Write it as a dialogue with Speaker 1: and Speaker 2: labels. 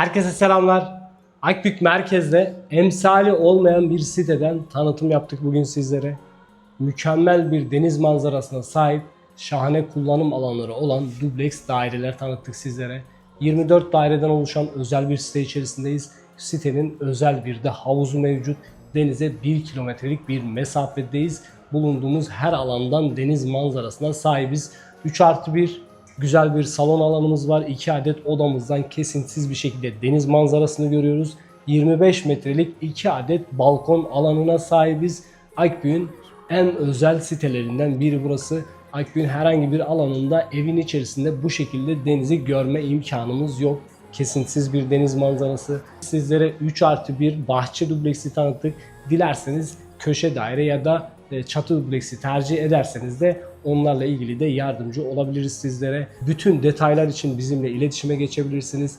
Speaker 1: Herkese selamlar. Akbük merkezde emsali olmayan bir siteden tanıtım yaptık bugün sizlere. Mükemmel bir deniz manzarasına sahip şahane kullanım alanları olan dubleks daireler tanıttık sizlere. 24 daireden oluşan özel bir site içerisindeyiz. Sitenin özel bir de havuzu mevcut. Denize 1 kilometrelik bir mesafedeyiz. Bulunduğumuz her alandan deniz manzarasına sahibiz. 3 artı 1 güzel bir salon alanımız var. 2 adet odamızdan kesintisiz bir şekilde deniz manzarasını görüyoruz. 25 metrelik 2 adet balkon alanına sahibiz. Akbük'ün en özel sitelerinden biri burası. Akbük'ün herhangi bir alanında evin içerisinde bu şekilde denizi görme imkanımız yok. Kesintisiz bir deniz manzarası. Sizlere 3 artı 1 bahçe dubleksi tanıttık. Dilerseniz köşe daire ya da çatı dubleksi tercih ederseniz de onlarla ilgili de yardımcı olabiliriz sizlere. Bütün detaylar için bizimle iletişime geçebilirsiniz.